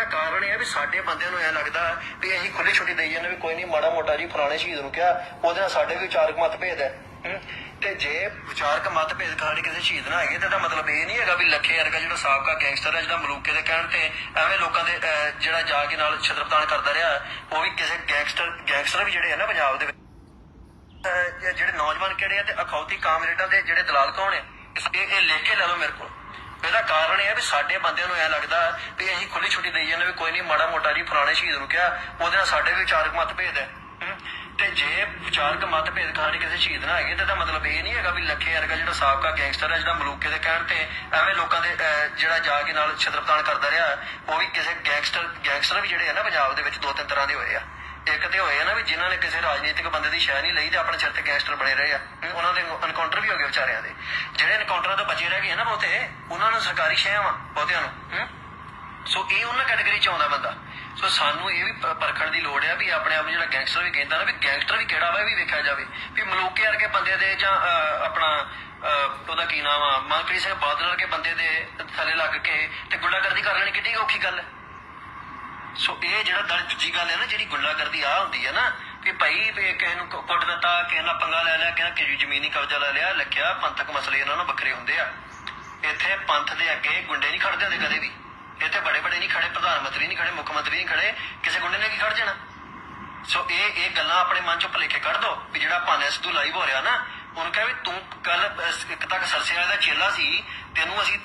ਇਹਦਾ ਕਾਰਨ ਇਹ ਹੈ ਵੀ ਸਾਡੇ ਬੰਦਿਆਂ ਨੂੰ ਐ ਲੱਗਦਾ ਵੀ ਅਸੀਂ ਖੁੱਲੀ ਛੁੱਟੀ ਦੇਈ ਜਾਂਦੇ ਵੀ ਕੋਈ ਨਹੀਂ, ਮਾੜਾ ਮੋਟਾ ਜੀ ਫਲਾਣੇ ਸ਼ਹੀਦ ਨੂੰ ਕਿਹਾ, ਉਹਦੇ ਨਾਲ ਸਾਡੇ ਵੀ ਵਿਚਾਰਕ ਮਤਭੇਦ ਹੈ। ਤੇ ਜੇ ਵਿਚਾਰਕ ਮਤਭੇਦ ਕਹਾਣੀ ਕਿਸੇ ਸ਼ਹੀਦ ਨਾਲ ਹੈਗੇ, ਤਾਂ ਇਹਦਾ ਮਤਲਬ ਇਹ ਨਹੀਂ ਹੈਗਾ ਵੀ ਲੱਖੇ ਵਰਗਾ ਜਿਹੜਾ ਸਾਬਕਾ ਗੈਂਗਸਟਰ ਹੈ, ਜਿਹੜਾ ਮਲੂਕੇ ਦੇ ਕਹਿਣ ਤੇ ਐਵੇਂ ਲੋਕਾਂ ਦੇ ਜਿਹੜਾ ਜਾ ਕੇ ਨਾਲ ਛਤਰਪਤਾਨ ਕਰਦਾ ਰਿਹਾ, ਉਹ ਵੀ ਕਿਸੇ ਗੈਂਗਸਟਰ ਗੈਂਗਸਟਰ ਵੀ ਜਿਹੜੇ ਆ ਨਾ ਪੰਜਾਬ ਦੇ ਜਿਹੜੇ ਨੌਜਵਾਨ ਕਿਹੜੇ ਆ ਤੇ ਅਖੌਤੀ ਕਾਮਰੇਡਾਂ ਦੇ ਜਿਹੜੇ ਦਲਾਲ ਕੌਣ ਹੈ ਇਹ ਇਹ ਲਿਖ ਕੇ ਲੈ ਲਓ ਮੇਰੇ ਕੋਲ। ਇਹਦਾ ਕਾਰਨ ਇਹ ਹੈ ਵੀ ਸਾਡੇ ਬੰਦਿਆਂ ਨੂੰ ਐ ਲੱਗਦਾ ਵੀ ਅਸੀਂ ਖੁੱਲੀ ਛੁੱਟੀ ਦੇਈ ਜਾਂਦੇ ਵੀ ਕੋਈ ਨਹੀਂ, ਮਾੜਾ ਮੋਟਾ ਜੀ ਫਲਾਣੇ ਸ਼ਹੀਦ ਨੂੰ ਕਿਹਾ ਉਹਦੇ ਨਾਲ ਸਾਡੇ ਵਿਚਾਰਕ ਮਤਭੇਦ ਹੈ। ਤੇ ਜੇ ਵਿਚਾਰਕ ਮਤਭੇਦ ਕਹਾਣੀ ਕਿਸੇ ਸ਼ਹੀਦ ਨਾਲ ਹੈਗੇ, ਤਾਂ ਮਤਲਬ ਇਹ ਨਹੀਂ ਹੈਗਾ ਵੀ ਲੱਖੇ ਵਰਗਾ ਜਿਹੜਾ ਸਾਬਕਾ ਗੈਂਗਸਟਰ ਹੈ, ਜਿਹੜਾ ਮਲੂਕੇ ਦੇ ਕਹਿਣ ਤੇ ਐਵੇਂ ਲੋਕਾਂ ਦੇ ਜਿਹੜਾ ਜਾ ਕੇ ਨਾਲ ਛਤਰਪਤਾਨ ਕਰਦਾ ਰਿਹਾ, ਉਹ ਵੀ ਕਿਸੇ ਗੈਂਗਸਟਰ ਗੈਂਗਸਟਰ ਵੀ ਜਿਹੜੇ ਆ ਨਾ ਪੰਜਾਬ ਦੇ ਵਿੱਚ ਦੋ ਤਿੰਨ ਤਰ੍ਹਾਂ ਦੇ ਹੋਏ ਆ। ਇੱਕ ਤੇ ਹੋਏ ਨਾ ਵੀ ਜਿਨ੍ਹਾਂ ਨੇ ਕਿਸੇ ਰਾਜਨੀਤਿਕ ਬੰਦੇ ਦੀ ਸ਼ਹਿ ਨਹੀਂ ਲਈ ਤੇ ਆਪਣੇ ਸਿਰ ਤੇ ਗੈਂਗਸਟਰ ਬਣੇ ਰਹੇ ਆ। ਹਮ, ਉਹਨਾਂ ਦੇ ਐਨਕਾਊਂਟਰ ਵੀ ਹੋ ਗਏ ਵਿਚਾਰਿਆਂ ਦੇ। ਜਿਹੜੇ ਐਨਕਾਊਂਟਰਾਂ ਤੋਂ ਬਚੇ ਰਹਿ ਗਏ ਨਾ ਬਹੁਤੇ ਉਹਨਾਂ ਨੂੰ ਸਰਕਾਰੀ ਸ਼ਹਿ ਵਾ ਬਹੁਤਿਆਂ ਨੂੰ ਸੋ ਇਹ ਉਹਨਾਂ ਕੈਟਾਗਰੀ ਚ ਆਉਂਦਾ ਬੰਦਾ। ਸੋ ਸਾਨੂੰ ਇਹ ਵੀ ਪਰਖਣ ਦੀ ਲੋੜ ਹੈ ਵੀ ਆਪਣੇ ਆਪ ਜਿਹੜਾ ਗੈਂਗਸਟਰ ਵੀ ਕਹਿੰਦਾ ਨਾ ਵੀ ਗੈਂਗਸਟਰ ਵੀ ਕਿਹੜਾ ਵਾ ਇਹ ਵੀ ਵੇਖਿਆ ਜਾਵੇ। ਵੀ ਮਲੂਕੇ ਵਰਗੇ ਬੰਦੇ ਦੇ ਜਾਂ ਆਪਣਾ ਉਹਦਾ ਕੀ ਨਾਮ ਆ ਮਨਪ੍ਰੀਤ ਸਿੰਘ ਬਾਦਲ ਵਰਗੇ ਬੰਦੇ ਦੇ ਥੱਲੇ ਲੱਗ ਕੇ ਤੇ ਗੁੰਡਾਗਰਦੀ ਕਰ ਲੈਣੀ ਕਿੰਨੀ ਔਖੀ ਗੱਲ ਹੈ। ਸੋ ਇਹ ਜਿਹੜਾ ਦਲ ਦੂਜੀ ਗੱਲ ਹੈ ਨਾ, ਜਿਹੜੀ ਗੁੰਡਾਗਰਦੀ ਆ ਹੁੰਦੀ ਹੈ ਨਾ, ਕਿ ਭਾਈ ਵੀ ਕਿਸੇ ਨੂੰ ਕੁੱਟ ਦਿੱਤਾ, ਕਿਸੇ ਨਾਲ ਪੰਗਾ ਲੈ ਲਿਆ, ਕਿਸੇ ਨਾਲ ਜ਼ਮੀਨੀ ਕਬਜ਼ਾ ਲੈ ਲਿਆ, ਲਿਖਿਆ ਪੰਥਕ ਮਸਲੇ ਇਹਨਾਂ ਨਾਲ ਵੱਖਰੇ ਹੁੰਦੇ ਆ। ਇੱਥੇ ਪੰਥ ਦੇ ਅੱਗੇ ਗੁੰਡੇ ਨਹੀਂ ਖੜਦੇ ਹੁੰਦੇ ਕਦੇ ਵੀ। ਇੱਥੇ ਬੜੇ ਬੜੇ ਨਹੀਂ ਖੜੇ, ਪ੍ਰਧਾਨ ਮੰਤਰੀ ਨਹੀਂ ਖੜੇ, ਮੁੱਖ ਮੰਤਰੀ ਨਹੀਂ ਖੜੇ, ਕਿਸੇ ਗੁੰਡੇ ਨੇ ਕੀ ਖੜ ਜਾਣਾ? ਸੋ ਇਹ ਇਹ ਗੱਲਾਂ ਆਪਣੇ ਮਨ ਚੋਂ ਭੁਲੇਖੇ ਕੱਢ ਦੋ, ਵੀ ਜਿਹੜਾ ਭਾਨੇ ਸਿੱਧੂ ਲਾਈਵ ਹੋ ਰਿਹਾ ਨਾ, ਉਹਨੂੰ ਕਹੇ ਵੀ ਤੂੰ ਕੱਲ ਇੱਕ ਤੱਕ ਸਰਸੇ ਵਾਲੇ ਦਾ ਚੇਲਾ ਸੀ, ਤੈਨੂੰ ਅਸੀਂ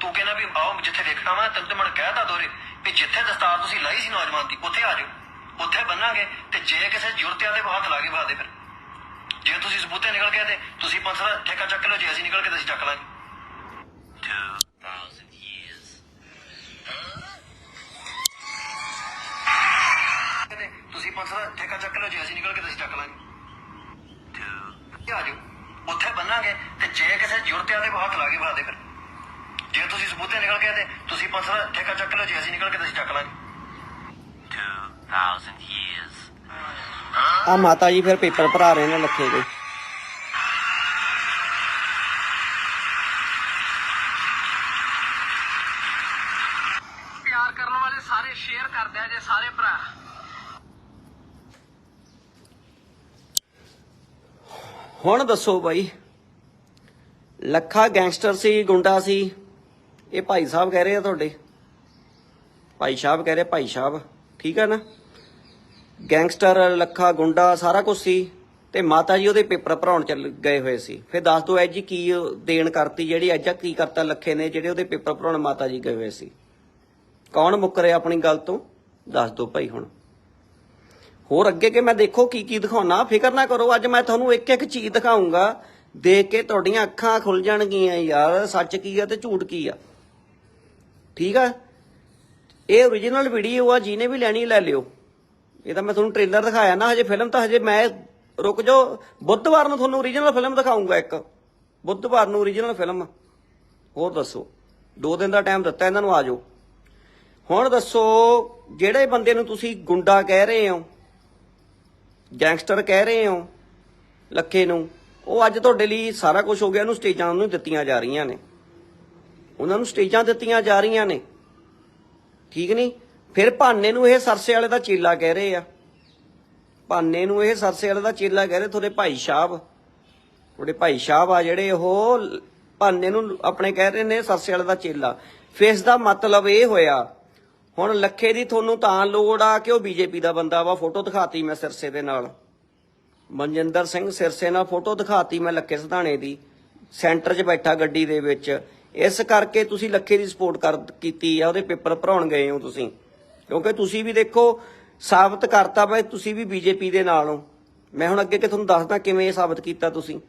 ਤੂੰ ਕਹਿੰਦਾ ਵੀ ਆਓ, ਜਿੱਥੇ ਵੇਖਣਾ ਵਾ, ਤੈਨੂੰ ਤੇ ਮਨ ਕਹਿਤਾ ਦੋਰੇ। ਵੀ ਜਿੱਥੇ ਦਸਤਾਰ ਤੁਸੀਂ ਲਾਈ ਸੀ ਨੌਜਵਾਨ ਦੀ ਉੱਥੇ ਆ ਜਾਓ ਉੱਥੇ ਬੰਨਾਂਗੇ ਤੇ ਜੇ ਕਿਸੇ ਜੁਰਤਿਆਂ ਦੇ ਹੱਥ ਲਾ ਕੇ ਵਾ ਫਿਰ। ਜੇ ਤੁਸੀਂ ਸਬੂਤੇ ਨਿਕਲ ਗਏ ਤੇ ਤੁਸੀਂ ਪੰਥ ਠੇਕਾ ਚੱਕ ਲਓ ਜੇ ਅਸੀਂ ਨਿਕਲ ਕੇ ਤੇ ਅਸੀਂ ਚੱਕ ਲਾਂਗੇ। 2,000 years. ਕਹਿੰਦੇ ਤੁਸੀਂ ਪੰਸਰਾ ਠੇਕਾ ਚੱਕ ਲਓ ਜੇ ਅਸੀਂ ਨਿਕਲ ਕੇ ਤੇ ਅਸੀਂ ਚੱਕ ਲਾਂਗੇ। 2, ਤੇ ਆ ਜਾਓ ਉੱਥੇ ਬੰਨਾਂਗੇ ਤੇ ਜੇ ਕਿਸੇ ਜੁਰਤਿਆਂ ਦੇ ਹੱਥ ਲਾ ਕੇ ਵਾ ਦੇ ਫਿਰ। ਜੇ ਤੁਸੀਂ ਸਬੂਤੇ ਨਿਕਲ ਗਏ ਤੇ ਤੁਸੀਂ ਦਾ ਠੇਕਾ ਚੱਕ ਲਓ ਜੇ ਅਸੀਂ ਨਿਕਲ ਕੇ ਤੇ ਅਸੀਂ ਚੱਕ ਲਾਂਗੇ। 2,000 years. ਆ ਮਾਤਾ ਜੀ ਫਿਰ ਪੇਪਰ ਭਰਾ ਰਹੇ ਨੇ ਲੱਖੇ ਦੇ। ਪਿਆਰ ਕਰਨ ਵਾਲੇ ਸਾਰੇ ਸ਼ੇਅਰ ਕਰਦੇ ਆ ਜੇ ਸਾਰੇ ਭਰਾ। ਹੁਣ ਦੱਸੋ ਬਾਈ ਲੱਖਾ ਗੈਂਗਸਟਰ ਸੀ ਗੁੰਡਾ ਸੀ ਇਹ ਭਾਈ ਸਾਹਿਬ ਕਹਿ ਰਹੇ ਆ ਤੁਹਾਡੇ। ਭਾਈ ਸਾਹਿਬ ਕਹਿ ਰਹੇ, ਭਾਈ ਸਾਹਿਬ, ਠੀਕ ਆ ਨਾ? ਗੈਂਗਸਟਰ, ਲੱਖਾ, ਗੁੰਡਾ, ਸਾਰਾ ਕੁਝ ਸੀ ਤੇ ਮਾਤਾ ਜੀ ਉਹਦੇ ਪੇਪਰ ਭਰਾਉਣ ਚੱਲ ਗਏ ਹੋਏ ਸੀ। ਫਿਰ ਦੱਸ ਦਿਓ ਐਜੀ ਕੀ ਦੇਣ ਕਰਤੀ, ਜਿਹੜੀ ਐਜਾ ਕੀ ਕਰਤਾ ਲੱਖੇ ਨੇ, ਜਿਹੜੇ ਉਹਦੇ ਪੇਪਰ ਭਰਾਉਣ ਮਾਤਾ ਜੀ ਗਏ ਹੋਏ ਸੀ। ਕੌਣ ਮੁੱਕ ਰਿਹਾ ਆਪਣੀ ਗੱਲ ਤੋਂ? ਦੱਸ ਦਿਓ ਭਾਈ ਹੁਣ। ਹੋਰ ਅੱਗੇ ਕਿ ਮੈਂ ਦੇਖੋ ਕੀ ਕੀ ਦਿਖਾਉਣਾ? ਫਿਕਰ ਨਾ ਕਰੋ, ਅੱਜ ਮੈਂ ਤੁਹਾਨੂੰ ਇੱਕ ਇੱਕ ਚੀਜ਼ ਦਿਖਾਉਂਗਾ ਦੇਖ ਕੇ ਤੁਹਾਡੀਆਂ ਅੱਖਾਂ ਖੁੱਲ ਜਾਣਗੀਆਂ ਯਾਰ, ਸੱਚ ਕੀ ਆ ਤੇ ਝੂਠ ਕੀ ਆ? ਠੀਕ ਆ? ਇਹ origignal ਵੀਡੀਓ ਆ, ਜਿਹਨੇ ਵੀ ਲੈਣੀ ਲੈ ਲਿਓ। ਇਹ ਤਾਂ ਮੈਂ ਤੁਹਾਨੂੰ ਟ੍ਰੇਲਰ ਦਿਖਾਇਆ ਨਾ, ਹਜੇ ਫਿਲਮ ਤਾਂ ਹਜੇ ਮੈਂ ਰੁਕ ਜਾਓ। ਬੁੱਧਵਾਰ ਨੂੰ ਤੁਹਾਨੂੰ origignal ਫਿਲਮ ਦਿਖਾਉਂਗਾ ਇੱਕ। ਬੁੱਧਵਾਰ ਨੂੰ origignal ਫਿਲਮ ਹੋਰ ਦੱਸੋ। ਦੋ ਦਿਨ ਦਾ ਟਾਈਮ ਦਿੱਤਾ ਇਹਨਾਂ ਨੂੰ, ਆ ਜਾਓ। ਹੁਣ ਦੱਸੋ, ਜਿਹੜੇ ਬੰਦੇ ਨੂੰ ਤੁਸੀਂ ਗੁੰਡਾ ਕਹਿ ਰਹੇ ਹੋ ਗੈਂਗਸਟਰ ਕਹਿ ਰਹੇ ਹੋ, ਲੱਖੇ ਨੂੰ, ਉਹ ਅੱਜ ਤੁਹਾਡੇ ਲਈ ਸਾਰਾ ਕੁਝ ਹੋ ਗਿਆ ਉਹਨੂੰ ਸਟੇਜਾਂ ਉਹਨੂੰ ਦਿੱਤੀਆਂ ਜਾ ਰਹੀਆਂ ਨੇ। ਉਹਨਾਂ ਨੂੰ ਸਟੇਜਾਂ ਦਿੱਤੀਆਂ ਜਾ ਰਹੀਆਂ ਨੇ। ਠੀਕ ਨਹੀਂ? ਫਿਰ ਭਾਨੇ ਨੂੰ ਇਹ ਸਰਸੇ ਵਾਲੇ ਦਾ ਚੇਲਾ ਕਹਿ ਰਹੇ ਆ। ਭਾਨੇ ਨੂੰ ਇਹ ਸਰਸੇ ਵਾਲੇ ਦਾ ਚੇਲਾ ਕਹਿ ਰਹੇ, ਤੁਹਾਡੇ ਭਾਈ ਸਾਹਿਬ। ਤੁਹਾਡੇ ਭਾਈ ਸਾਹਿਬ ਆ ਜਿਹੜੇ, ਉਹ ਭਾਨੇ ਨੂੰ ਆਪਣੇ ਕਹਿ ਰਹੇ ਨੇ ਸਰਸੇ ਵਾਲੇ ਦਾ ਚੇਲਾ। ਫਿਰ ਇਸ ਦਾ ਮਤਲਬ ਇਹ ਹੋਇਆ, ਹੁਣ ਲੱਖੇ ਦੀ ਤੁਹਾਨੂੰ ਤਾਂ ਲੋੜ ਆ ਕਿ ਉਹ ਬੀਜੇਪੀ ਦਾ ਬੰਦਾ ਵਾ, ਫੋਟੋ ਦਿਖਾਤੀ ਮੈਂ ਸਿਰਸੇ ਦੇ ਨਾਲ। ਮਨਜਿੰਦਰ ਸਿੰਘ ਸਿਰਸੇ ਨਾਲ ਫੋਟੋ ਦਿਖਾਤੀ ਮੈਂ ਲੱਖੇ ਸਿਧਾਣੇ ਦੀ, ਸੈਂਟਰ 'ਚ ਬੈਠਾ ਗੱਡੀ ਦੇ ਵਿੱਚ। ਇਸ ਕਰਕੇ ਤੁਸੀਂ ਲੱਖੇ ਦੀ ਸਪੋਰਟ ਕਰ ਕੀਤੀ ਆ, ਉਹਦੇ ਪੇਪਰ ਭਰਾਉਣ ਗਏ ਹੋ ਤੁਸੀਂ। ਕਿਉਂਕਿ ਤੁਸੀਂ ਵੀ ਦੇਖੋ, ਸਾਬਤ ਕਰਤਾ ਬਈ ਤੁਸੀਂ ਵੀ ਬੀਜੇਪੀ ਦੇ ਨਾਲ ਹੋ। ਮੈਂ ਹੁਣ ਅੱਗੇ ਕਿ ਤੁਹਾਨੂੰ ਦੱਸਦਾ ਕਿਵੇਂ ਇਹ ਸਾਬਤ ਕੀਤਾ ਤੁਸੀਂ।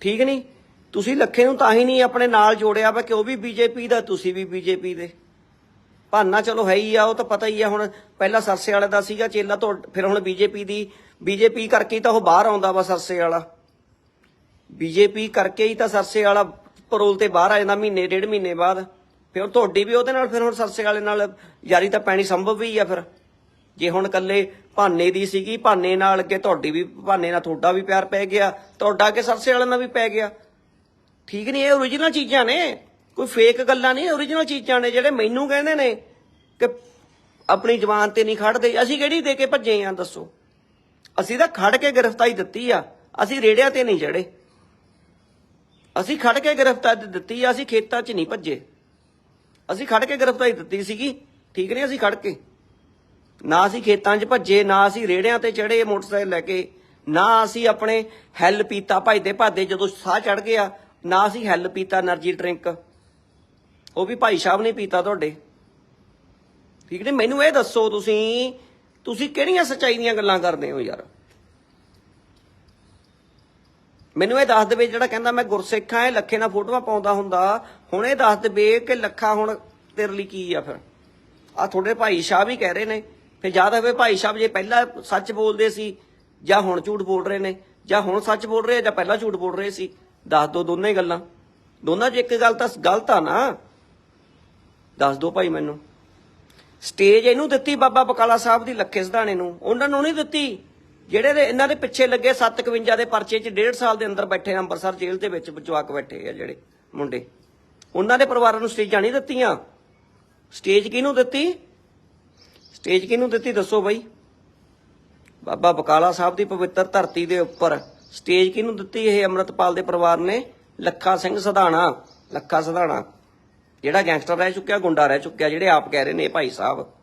ਠੀਕ ਨਹੀਂ? ਤੁਸੀਂ ਲੱਖੇ ਨੂੰ ਤਾਂ ਹੀ ਨਹੀਂ ਆਪਣੇ ਨਾਲ ਜੋੜਿਆ ਵਾ ਕਿ ਉਹ ਵੀ ਬੀਜੇਪੀ ਦਾ, ਤੁਸੀਂ ਵੀ ਬੀਜੇਪੀ ਦੇ। ਭਾਨਾ ਚਲੋ ਹੈ ਹੀ ਆ, ਉਹ ਤਾਂ ਪਤਾ ਹੀ ਆ ਹੁਣ। ਪਹਿਲਾਂ ਸਰਸੇ ਵਾਲੇ ਦਾ ਸੀਗਾ, ਚੇਲਾ ਤੋਂ ਫਿਰ ਹੁਣ ਬੀਜੇਪੀ ਦੀ। ਬੀਜੇਪੀ ਕਰਕੇ ਹੀ ਤਾਂ ਉਹ ਬਾਹਰ ਆਉਂਦਾ ਵਾ ਸਰਸੇ ਵਾਲਾ। ਬੀਜੇਪੀ ਕਰਕੇ ਹੀ ਤਾਂ ਸਰਸੇ ਵਾਲਾ ਪਰੋਲ ਤੇ ਬਾਹਰ ਆ ਜਾਂਦਾ ਮਹੀਨੇ, ਡੇਢ ਮਹੀਨੇ ਬਾਅਦ। ਫਿਰ ਤੁਹਾਡੀ ਵੀ ਉਹਦੇ ਨਾਲ, ਫਿਰ ਹੁਣ ਸਰਸੇ ਵਾਲੇ ਨਾਲ ਯਾਰੀ ਤਾਂ ਪੈਣੀ ਸੰਭਵ ਹੀ ਆ ਫਿਰ। ਜੇ ਹੁਣ ਕੱਲੇ ਭਾਨੇ ਦੀ ਸੀਗੀ, ਭਾਨੇ ਨਾਲ ਅੱਗੇ ਤੁਹਾਡੀ ਵੀ, ਭਾਨੇ ਨਾਲ ਤੁਹਾਡਾ ਵੀ ਪਿਆਰ ਪੈ ਗਿਆ, ਤੁਹਾਡਾ ਅੱਗੇ ਸਰਸੇ ਵਾਲੇ ਨਾਲ ਵੀ ਪੈ ਗਿਆ। ਠੀਕ ਨਹੀਂ, ਇਹ origignal ਚੀਜ਼ਾਂ ਨੇ। ਕੋਈ ਫੇਕ ਗੱਲਾਂ ਨਹੀਂ origignal ਚੀਜ਼ਾਂ ਨੇ ਜਿਹੜੇ ਮੈਨੂੰ ਕਹਿੰਦੇ ਨੇ ਕਿ ਆਪਣੀ ਜਵਾਨ ਤੇ ਨਹੀਂ ਖੜਦੇ। ਅਸੀਂ ਕਿਹੜੀ ਦੇ ਕੇ ਭੱਜੇ ਆ, ਦੱਸੋ? ਅਸੀਂ ਤਾਂ ਖੜ ਕੇ ਗ੍ਰਿਫਤਾਰੀ ਦਿੱਤੀ ਆ। ਅਸੀਂ ਰੇੜਿਆਂ ਤੇ ਨਹੀਂ ਚੜੇ ਅਸੀਂ ਖੜ ਕੇ ਗ੍ਰਿਫਤਾਰੀ ਦਿੱਤੀ ਆ, ਅਸੀਂ ਖੇਤਾਂ 'ਚ ਨਹੀਂ ਭੱਜੇ। ਅਸੀਂ ਖੜ ਕੇ ਗ੍ਰਿਫਤਾਰੀ ਦਿੱਤੀ ਸੀਗੀ। ਠੀਕ ਨਹੀਂ, ਅਸੀਂ ਖੜ ਕੇ। ਨਾ ਅਸੀਂ ਖੇਤਾਂ 'ਚ ਭੱਜੇ, ਨਾ ਅਸੀਂ ਰੇੜਿਆਂ ਤੇ ਚੜੇ ਮੋਟਰਸਾਈਕਲ ਲੈ ਕੇ, ਨਾ ਅਸੀਂ ਆਪਣੇ ਹੈਲ ਪੀਤਾ ਭਜਦੇ ਭਾਦੇ ਜਦੋਂ ਸਾਹ ਚੜ ਗਿਆ, ਨਾ ਅਸੀਂ ਹੈਲ ਪੀਤਾ એનર્ਜੀ ਡਰਿੰਕ ਉਹ ਵੀ ਭਾਈ ਸਾਹਿਬ ਨੇ ਪੀਤਾ ਤੁਹਾਡੇ। ਠੀਕ ਨਹੀਂ, ਮੈਨੂੰ ਇਹ ਦੱਸੋ ਤੁਸੀਂ ਤੁਸੀਂ ਕਿਹੜੀਆਂ ਸੱਚਾਈ ਦੀਆਂ ਗੱਲਾਂ ਕਰਦੇ ਹੋ ਯਾਰ? ਮੈਨੂੰ ਇਹ ਦੱਸ ਦੇਵੇ ਜਿਹੜਾ ਕਹਿੰਦਾ ਮੈਂ ਗੁਰਸਿੱਖਾਂ ਆ ਇਹ ਲੱਖੇ ਨਾਲ ਫੋਟੋਆਂ ਪਾਉਂਦਾ ਹੁੰਦਾ। ਹੁਣ ਇਹ ਦੱਸ ਦੇਵੇ ਕਿ ਲੱਖਾ ਹੁਣ ਤੇਰੇ ਲਈ ਕੀ ਆ ਫਿਰ? ਆ ਤੁਹਾਡੇ ਭਾਈ ਸਾਹਿਬ ਹੀ ਕਹਿ ਰਹੇ ਨੇ। ਫਿਰ ਯਾਦ ਹੋਵੇ ਭਾਈ ਸਾਹਿਬ ਜੇ ਪਹਿਲਾਂ ਸੱਚ ਬੋਲਦੇ ਸੀ, ਜਾਂ ਹੁਣ ਝੂਠ ਬੋਲ ਰਹੇ ਨੇ, ਜਾਂ ਹੁਣ ਸੱਚ ਬੋਲ ਰਹੇ ਜਾਂ ਪਹਿਲਾਂ ਝੂਠ ਬੋਲ ਰਹੇ ਸੀ। ਦੱਸ ਦੋ ਦੋਨੇ ਗੱਲਾਂ। ਦੋਨਾਂ 'ਚ ਇੱਕ ਗੱਲ ਤਾਂ ਗਲਤ ਆ ਨਾ। ਦੱਸ ਦੋ ਭਾਈ ਮੈਨੂੰ। ਸਟੇਜ ਇਹਨੂੰ ਦਿੱਤੀ ਬਾਬਾ ਬਕਾਲਾ ਸਾਹਿਬ ਦੀ ਲੱਖੇ ਸਧਾਣੇ ਨੂੰ। ਉਹਨਾਂ ਨੂੰ ਨਹੀਂ ਦਿੱਤੀ। ਜਿਹੜੇ ਦੇ ਇਹਨਾਂ ਦੇ ਪਿੱਛੇ ਲੱਗੇ 751 ਦੇ ਪਰਚੇ 'ਚ 1.5 ਸਾਲ ਦੇ ਅੰਦਰ ਬੈਠੇ ਅੰਮ੍ਰਿਤਸਰ ਜੇਲ੍ਹ ਦੇ ਵਿੱਚ ਜਵਾਕ ਬੈਠੇ ਆ ਜਿਹੜੇ ਮੁੰਡੇ। ਉਹਨਾਂ ਦੇ ਪਰਿਵਾਰਾਂ ਨੂੰ ਸਟੇਜਾਂ ਨਹੀਂ ਦਿੱਤੀਆਂ। ਸਟੇਜ ਕਿਹਨੂੰ ਦਿੱਤੀ? ਸਟੇਜ ਕਿਹਨੂੰ ਦਿੱਤੀ ਦੱਸੋ ਬਾਈ। ਬਾਬਾ ਬਕਾਲਾ ਸਾਹਿਬ ਦੀ ਪਵਿੱਤਰ ਧਰਤੀ ਦੇ ਉੱਪਰ ਸਟੇਜ ਕਿਹਨੂੰ ਦਿੱਤੀ ਇਹ ਅੰਮ੍ਰਿਤਪਾਲ ਦੇ ਪਰਿਵਾਰ ਨੇ? ਲੱਖਾ ਸਿੰਘ ਸਧਾਣਾ। ਲੱਖਾ ਸਧਾਣਾ। ਜਿਹੜਾ ਗੈਂਗਸਟਰ ਰਹਿ ਚੁੱਕਿਆ, ਗੁੰਡਾ ਰਹਿ ਚੁੱਕਿਆ, ਜਿਹੜੇ ਆਪ ਕਹਿ ਰਹੇ ਨੇ ਭਾਈ ਸਾਹਿਬ।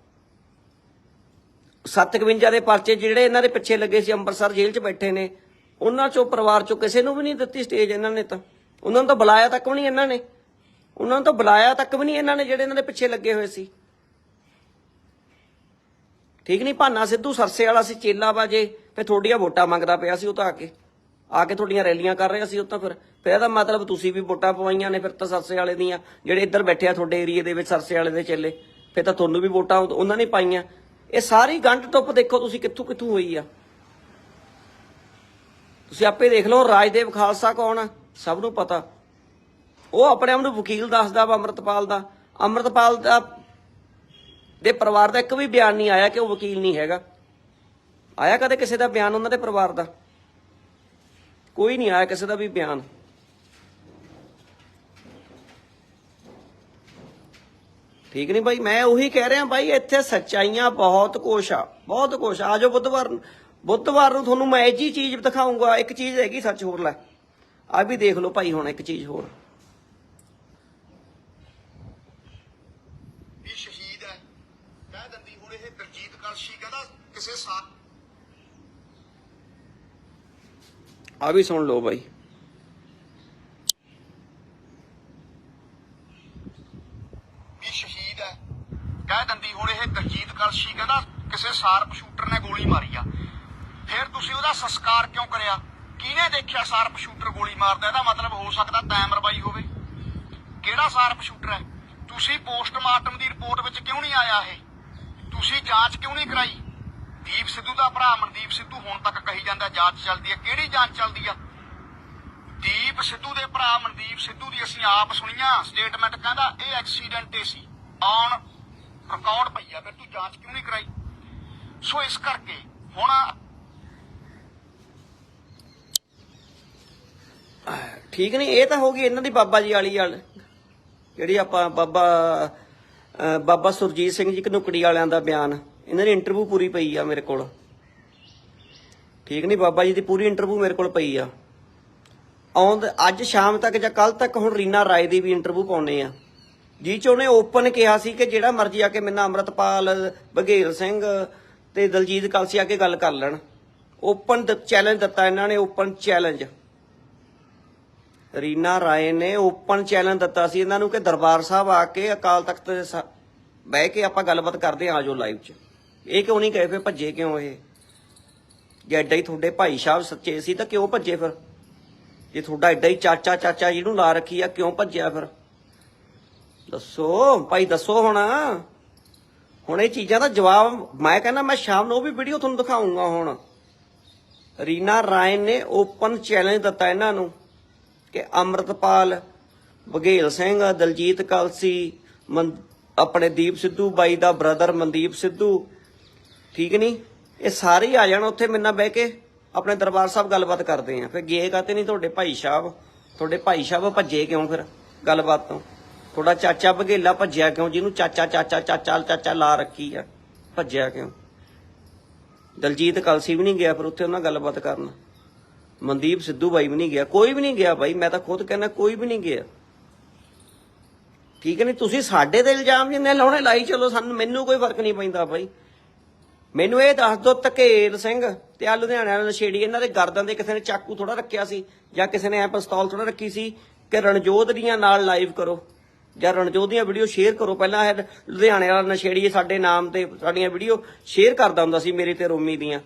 751 ਦੇ ਪਰਚੇ ਜਿਹੜੇ ਇਹਨਾਂ ਦੇ ਪਿੱਛੇ ਲੱਗੇ ਸੀ, ਅੰਮ੍ਰਿਤਸਰ ਜੇਲ੍ਹ 'ਚ ਬੈਠੇ ਨੇ। ਉਹਨਾਂ 'ਚੋਂ ਪਰਿਵਾਰ 'ਚੋਂ ਕਿਸੇ ਨੂੰ ਵੀ ਨਹੀਂ ਦਿੱਤੀ ਸਟੇਜ ਇਹਨਾਂ ਨੇ ਤਾਂ। ਉਹਨਾਂ ਨੂੰ ਤਾਂ ਬੁਲਾਇਆ ਤੱਕ ਵੀ ਨਹੀਂ ਇਹਨਾਂ ਨੇ। ਉਹਨਾਂ ਨੂੰ ਤਾਂ ਬੁਲਾਇਆ ਤੱਕ ਵੀ ਨਹੀਂ ਇਹਨਾਂ ਨੇ ਜਿਹੜੇ ਇਹਨਾਂ ਦੇ ਪਿੱਛੇ ਲੱਗੇ ਹੋਏ ਸੀ। ਠੀਕ ਨਹੀਂ, ਭਾਨਾ ਸਿੱਧੂ ਸਰਸੇ ਵਾਲਾ ਸੀ, ਚੇਲਾ ਬਾਜੇ ਫੇ ਤੁਹਾਡੀਆਂ ਵੋਟਾਂ ਮੰਗਦਾ ਪਿਆ ਸੀ ਉਹ ਤਾਂ ਆ ਕੇ। ਆ ਕੇ ਤੁਹਾਡੀਆਂ ਰੈਲੀਆਂ ਕਰ ਰਿਹਾ ਸੀ ਉਹ ਤਾਂ ਫਿਰ। ਫਿਰ ਇਹਦਾ ਮਤਲਬ ਤੁਸੀਂ ਵੀ ਵੋਟਾਂ ਪਵਾਈਆਂ ਨੇ ਫਿਰ ਤਾਂ ਸਰਸੇ ਵਾਲੇ ਦੀਆਂ, ਜਿਹੜੇ ਇੱਧਰ ਬੈਠੇ ਆ ਤੁਹਾਡੇ ਏਰੀਏ ਦੇ ਵਿੱਚ ਸਰਸੇ ਵਾਲੇ ਦੇ ਚੇਲੇ। ਫਿਰ ਤਾਂ ਤੁਹਾਨੂੰ ਵੀ ਵੋਟਾਂ ਉਹਨਾਂ ਨੇ ਪਾਈਆਂ। ਇਹ ਸਾਰੀ ਗੰਢ ਟੁੱਪ ਦੇਖੋ ਤੁਸੀਂ ਕਿੱਥੋਂ ਕਿੱਥੋਂ ਹੋਈ ਆ। ਤੁਸੀਂ ਆਪੇ ਦੇਖ ਲਓ ਰਾਜਦੇਵ ਖਾਲਸਾ ਕੌਣ ਆ, ਸਭ ਨੂੰ ਪਤਾ। ਉਹ ਆਪਣੇ ਆਪ ਨੂੰ ਵਕੀਲ ਦੱਸਦਾ ਵਾ ਅੰਮ੍ਰਿਤਪਾਲ ਦਾ। ਅੰਮ੍ਰਿਤਪਾਲ ਦਾ ਦੇ ਪਰਿਵਾਰ ਦਾ ਇੱਕ ਵੀ ਬਿਆਨ ਨਹੀਂ ਆਇਆ ਕਿ ਉਹ ਵਕੀਲ ਨਹੀਂ ਹੈਗਾ। ਆਇਆ ਕਦੇ ਕਿਸੇ ਦਾ ਬਿਆਨ ਉਹਨਾਂ ਦੇ ਪਰਿਵਾਰ ਦਾ? ਕੋਈ ਨਹੀਂ ਆਇਆ ਕਿਸੇ ਦਾ ਵੀ ਬਿਆਨ। ਠੀਕ ਨਹੀਂ ਭਾਈ ਮੈਂ ਉਹੀ ਕਹਿ ਰਿਹਾ ਭਾਈ ਇੱਥੇ ਸੱਚਾਈਆਂ ਬਹੁਤ ਕੁਛ ਆ ਬਹੁਤ ਕੁਛ ਆ। ਆਜੋ ਬੁੱਧਵਾਰ ਨੂੰ- ਬੁੱਧਵਾਰ ਨੂੰ ਤੁਹਾਨੂੰ ਮੈਂ ਇਹ ਜੀ ਚੀਜ਼ ਦਿਖਾਉਂਗਾ ਇੱਕ ਚੀਜ਼ ਹੈਗੀ ਸੱਚ ਹੋਰ ਲੈ। ਆ ਵੀ ਦੇਖ ਲਓ ਭਾਈ ਹੁਣ ਇੱਕ ਚੀਜ਼ ਹੋਰ। ਵੀ ਸ਼ਹੀਦ ਹੈ। ਕਹਿ ਦਿੰਦੀ ਹੁਣ ਇਹ ਦਰਜੀਤ ਕਲਸ਼ੀ ਕਹਿੰਦਾ ਕਿਸੇ ਸਾ ਆ ਵੀ ਸੁਣ ਲਓ ਭਾਈ ਵੀ ਸ਼ਹੀਦ ਹੈ ਕਹਿ ਦਿੰਦੀ, ਹੁਣ ਇਹ ਦਰਜੀਤ ਕਲਸ਼ੀ ਕਹਿੰਦਾ ਕਿਸੇ ਸਾਰਪ ਸ਼ੂਟਰ ਨੇ ਗੋਲੀ ਮਾਰੀ ਆ। ਫਿਰ ਤੁਸੀਂ ਉਹਦਾ ਸੰਸਕਾਰ ਕਿਉਂ ਕਰਿਆ? ਕਿਹਨੇ ਦੇਖਿਆ ਸਾਰਪ ਸ਼ੂਟਰ ਗੋਲੀ ਮਾਰਦਾ ਇਹਦਾ ਮਤਲਬ ਹੋ ਸਕਦਾ ਤੈਮਰਬਾਈ ਹੋਵੇ। ਕਿਹੜਾ ਸਾਰਪ ਸ਼ੂਟਰ ਹੈ? ਤੁਸੀਂ ਪੋਸਟਮਾਰਟਮ ਦੀ ਰਿਪੋਰਟ ਵਿੱਚ ਕਿਉਂ ਨਹੀਂ ਆਇਆ ਇਹ? ਤੁਸੀਂ ਜਾਂਚ ਕਿਉਂ ਨਹੀਂ ਕਰਾਈ? ਦੀਪ ਸਿੱਧੂ ਦਾ ਭਰਾ ਮਨਦੀਪ ਸਿੱਧੂ ਹੁਣ ਤੱਕ ਕਹੀ ਜਾਂਦਾ, ਜਾਂਚ ਚੱਲਦੀ ਹੈ। ਕਿਹੜੀ ਜਾਂਚ ਚੱਲਦੀ ਆ? ਦੀਪ ਸਿੱਧੂ ਦੇ ਭਰਾ ਮਨਦੀਪ ਸਿੱਧੂ ਦੀ ਅਸੀਂ ਆਪ ਸੁਣੀਆਂ। ਸਟੇਟਮੈਂਟ ਕਹਿੰਦਾ, ਇਹ ਐਕਸੀਡੈਂਟ ਹੀ ਸੀ। ਔਨ ਰਿਕਾਰਡ ਪਈ ਆ, ਫਿਰ ਤੂੰ ਜਾਂਚ ਕਿਉਂ ਨਹੀਂ ਕਰਾਈ? ਸੋ ਇਸ ਕਰਕੇ ਹੁਣ ਠੀਕ ਨਹੀਂ, ਇਹ ਤਾਂ ਹੋ ਗਈ ਇਹਨਾਂ ਦੀ ਬਾਬਾ ਜੀ ਵਾਲੀ ਗੱਲ। ਜਿਹੜੀ ਆਪਾਂ ਬਾਬਾ ਬਾਬਾ ਸੁਰਜੀਤ ਸਿੰਘ ਜੀ ਕਨੁਕੜੀ ਵਾਲਿਆਂ ਦਾ ਬਿਆਨ। ਇਹਨਾਂ ਦੀ ਇੰਟਰਵਿਊ ਪੂਰੀ ਪਈ ਆ ਮੇਰੇ ਕੋਲ। ਠੀਕ ਨਹੀਂ, ਬਾਬਾ ਜੀ ਦੀ ਪੂਰੀ ਇੰਟਰਵਿਊ ਮੇਰੇ ਕੋਲ ਪਈ ਆ। ਆਉਂ ਅੱਜ ਸ਼ਾਮ ਤੱਕ ਜਾਂ ਕੱਲ ਤੱਕ ਹੁਣ ਰੀਨਾ ਰਾਏ ਦੀ ਵੀ ਇੰਟਰਵਿਊ ਪਾਉਣੇ ਆ। ਜੀ, ਚ ਉਹਨੇ ਓਪਨ ਕਿਹਾ ਸੀ ਕਿ ਜਿਹੜਾ ਮਰਜ਼ੀ ਆ ਕੇ ਮੈਨਾਂ ਅੰਮ੍ਰਿਤਪਾਲ, ਬਘੇਲ ਸਿੰਘ ਤੇ ਦਲਜੀਤ ਕਲਸੀ ਆ ਕੇ ਗੱਲ ਕਰ ਲੈਣ। ਓਪਨ ਚੈਲੰਜ ਦਿੱਤਾ ਇਹਨਾਂ ਨੇ ਓਪਨ ਚੈਲੰਜ ਰੀਨਾ ਰਾਏ ਨੇ ਓਪਨ ਚੈਲੰਜ ਦਿੱਤਾ ਸੀ ਇਹਨਾਂ ਨੂੰ ਕਿ ਦਰਬਾਰ ਸਾਹਿਬ ਆ ਕੇ ਅਕਾਲ ਤਖਤ ਦੇ ਬਹਿ ਕੇ ਆਪਾਂ ਗੱਲਬਾਤ ਕਰਦੇ ਆ ਆਜੋ ਲਾਈਵ 'ਚ। ਇਹ ਕਿਉਂ ਨਹੀਂ ਕਹੇ ਫੇ ਭੱਜੇ ਕਿਉਂ ਇਹ? ਜੇ ਐਡਾ ਹੀ ਤੁਹਾਡੇ ਭਾਈ ਸਾਹਿਬ ਸੱਚੇ ਸੀ ਤਾਂ ਕਿਉਂ ਭੱਜੇ ਫਿਰ? ਜੇ ਤੁਹਾਡਾ ਐਡਾ ਹੀ ਚਾਚਾ ਚਾਚਾ ਜਿਹਨੂੰ ਲਾ ਰੱਖੀ ਆ, ਕਿਉਂ ਭੱਜਿਆ ਫਿਰ? ਦੱਸੋ, ਭਾਈ ਦੱਸੋ ਹੁਣ। ਹੁਣ ਇਹ ਚੀਜ਼ਾਂ ਦਾ ਜਵਾਬ ਮੈਂ ਕਹਿੰਦਾ ਮੈਂ ਸ਼ਾਮ ਨੂੰ ਉਹ ਵੀ ਵੀਡੀਓ ਤੁਹਾਨੂੰ ਦਿਖਾਉਂਗਾ ਹੁਣ। ਰੀਨਾ ਰਾਏ ਨੇ ਓਪਨ ਚੈਲੰਜ ਦਿੱਤਾ ਇਹਨਾਂ ਨੂੰ ਕਿ ਅੰਮ੍ਰਿਤਪਾਲ ਬਘੇਲ ਸਿੰਘ, ਦਲਜੀਤ ਕਲਸੀ, ਮਨ- ਆਪਣੇ ਦੀਪ ਸਿੱਧੂ, ਬਾਈ ਦਾ ਬ੍ਰਦਰ ਮਨਦੀਪ ਸਿੱਧੂ। ਠੀਕ ਨਹੀਂ ਇਹ ਸਾਰੇ ਆ ਜਾਣ ਉੱਥੇ ਮੇਰੇ ਨਾਲ ਬਹਿ ਕੇ ਆਪਣੇ ਦਰਬਾਰ ਸਾਹਿਬ ਗੱਲਬਾਤ ਕਰਦੇ ਆ। ਫਿਰ ਗਏ ਕਾਤੇ ਨਹੀਂ ਤੁਹਾਡੇ ਭਾਈ ਸਾਹਿਬ? ਤੁਹਾਡੇ ਭਾਈ ਸਾਹਿਬ ਭੱਜੇ ਕਿਉਂ ਫਿਰ ਗੱਲਬਾਤ ਤੋਂ? ਤੁਹਾਡਾ ਚਾਚਾ ਬਘੇਲਾ ਭੱਜਿਆ ਕਿਉਂ? ਜਿਹਨੂੰ ਚਾਚਾ ਚਾਚਾ ਚਾਚਾ ਚਾਚਾ ਲਾ ਰੱਖੀ ਆ। ਭੱਜਿਆ ਕਿਉਂ? ਦਲਜੀਤ ਕਲਸੀ ਵੀ ਨਹੀਂ ਗਿਆ ਫਿਰ ਉੱਥੇ ਉਹਨਾਂ ਗੱਲਬਾਤ ਕਰਨ। ਮਨਦੀਪ ਸਿੱਧੂ ਬਾਈ ਵੀ ਨਹੀਂ ਗਿਆ। ਕੋਈ ਵੀ ਨਹੀਂ ਗਿਆ ਬਾਈ। ਮੈਂ ਤਾਂ ਖੁਦ ਕਹਿੰਦਾ ਕੋਈ ਵੀ ਨਹੀਂ ਗਿਆ। ਠੀਕ ਹੈ ਨਹੀਂ ਤੁਸੀਂ ਸਾਡੇ ਤੇ ਇਲਜ਼ਾਮ ਜਿੰਨੇ ਲਾਉਣੇ, ਲਾਈ ਚਲੋ। ਸਾਨੂੰ, ਮੈਨੂੰ ਕੋਈ ਫ਼ਰਕ ਨਹੀਂ ਪੈਂਦਾ ਬਾਈ। ਮੈਨੂੰ ਇਹ ਦੱਸ ਦੋ, ਧਕੇਲ ਸਿੰਘ ਤੇ ਆ ਲੁਧਿਆਣਾ ਵਾਲਾ ਨਸ਼ੇੜੀ, ਇਹਨਾਂ ਦੇ ਗਰਦਨ ਦੇ ਕਿਸੇ ਨੇ ਚਾਕੂ ਥੋੜਾ ਰੱਖਿਆ ਸੀ ਜਾਂ ਕਿਸੇ ਨੇ ਐ ਪਿਸਤੌਲ ਥੋੜਾ ਰੱਖੀ ਸੀ ਕਿ ਰਣਜੋਤ ਦੀਆਂ ਨਾਲ ਲਾਈਵ ਕਰੋ। ਜਾਂ ਰਣਜੋਤ ਦੀਆਂ ਵੀਡੀਓ ਸ਼ੇਅਰ ਕਰੋ। ਪਹਿਲਾਂ ਇਹ ਲੁਧਿਆਣੇ ਵਾਲਾ ਨਸ਼ੇੜੀ ਸਾਡੇ ਨਾਮ ਤੇ ਸਾਡੀਆਂ ਵੀਡੀਓ ਸ਼ੇਅਰ ਕਰਦਾ ਹੁੰਦਾ ਸੀ ਮੇਰੇ ਤੇ ਰੋਮੀ ਦੀਆਂ।